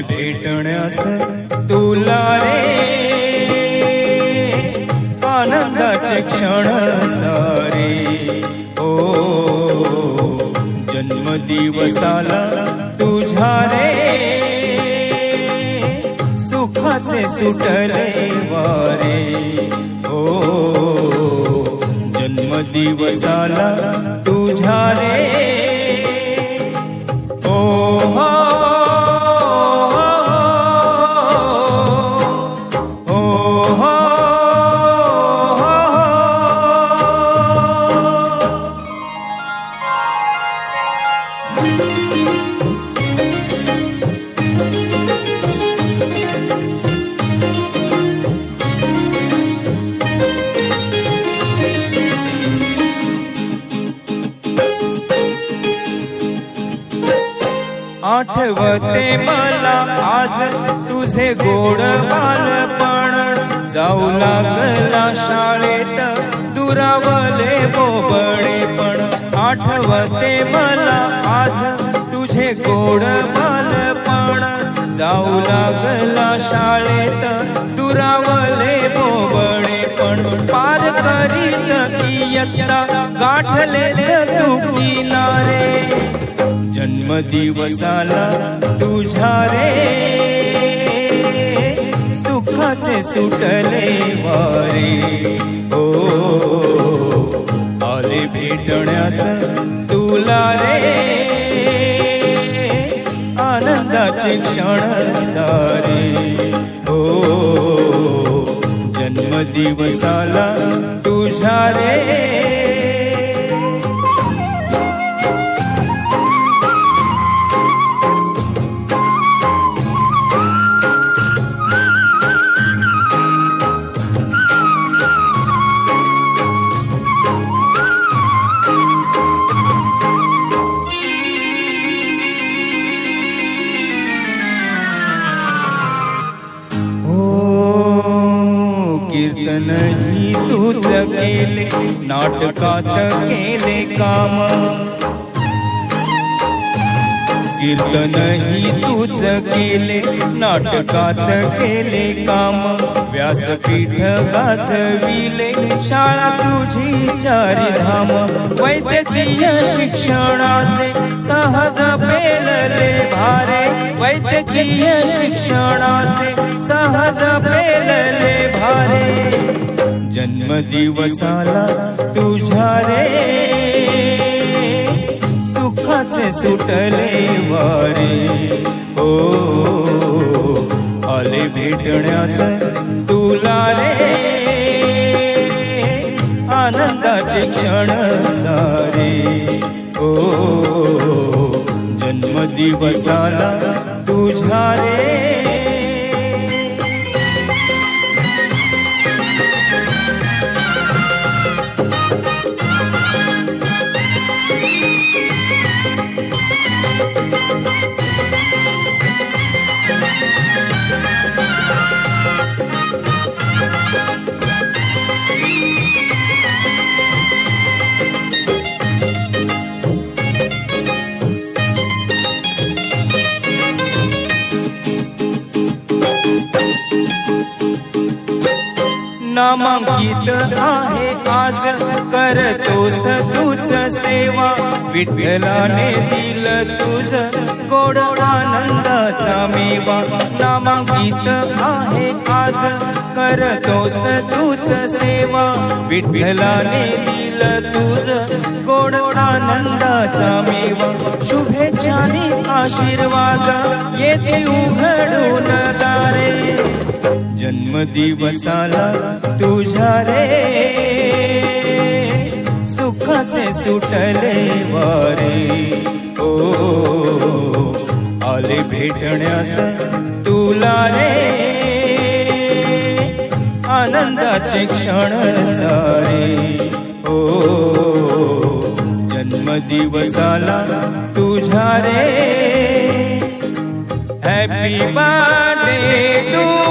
भेटण्यास तुला रे. आनंदाचे क्षण सारे. ओ जन्मदिवसाला तुझ्या रे. सुखाचे सुटले वारे. ओ जन्मदिवसाला तुझ्या रे. आठवते मला आज तुझे गोड बालपण. जाऊ लागला शाळेत दुरावले बोबडे पण. आठवते मला आज तुझे गोड बालपण. जाऊ लागला शाळेत दुरावले बोबडे पण. पार करीत इयत्ता गाठले तू किनारे जन्मदिवसाला तुझ्या रे सुखाचे सुटले वारे. हो आले भेटण्यास तुला रे आनंदाचे क्षण सारे. हो जन्मदिवसाला तुझ्या रे मी तूच केले नाटकात केले काम. कीर्तन ही तूच केले नाटकात केले काम. व्यासपीठ गाजविले शाळा तुझी चारी धाम वैद्यकीय शिक्षणाचे सहज पेलले भारे. वैद्यकीय शिक्षणाचे सहज पेलले भारे. जन्मदिवसाला तुझ्या रे सुखाचे सुटले वारे. ओ आले भेटण्यास तुला रे आनंदाचे क्षण सारे. ओ जन्मदिवसाला तुझ्या रे नामांकित आहे आज करतोस तूच सेवा. विठ्ठलाने दिल तुझ गोड आनंदाचा मेवा. नामांकित आहे आज करतोस तूच सेवा. विठ्ठलाने दिल तुझ गोड आनंदाचा मेवा. शुभेच्छाने आशीर्वाद येते उघड जन्मदिवसाला तुझ्या रे। सुखाचे सुटले वारे। ओ, आले भेटण्यास तुला रे। आनंदाचे क्षण सारे। ओ, जन्मदिवसाला तुझ्या रे। Happy birthday to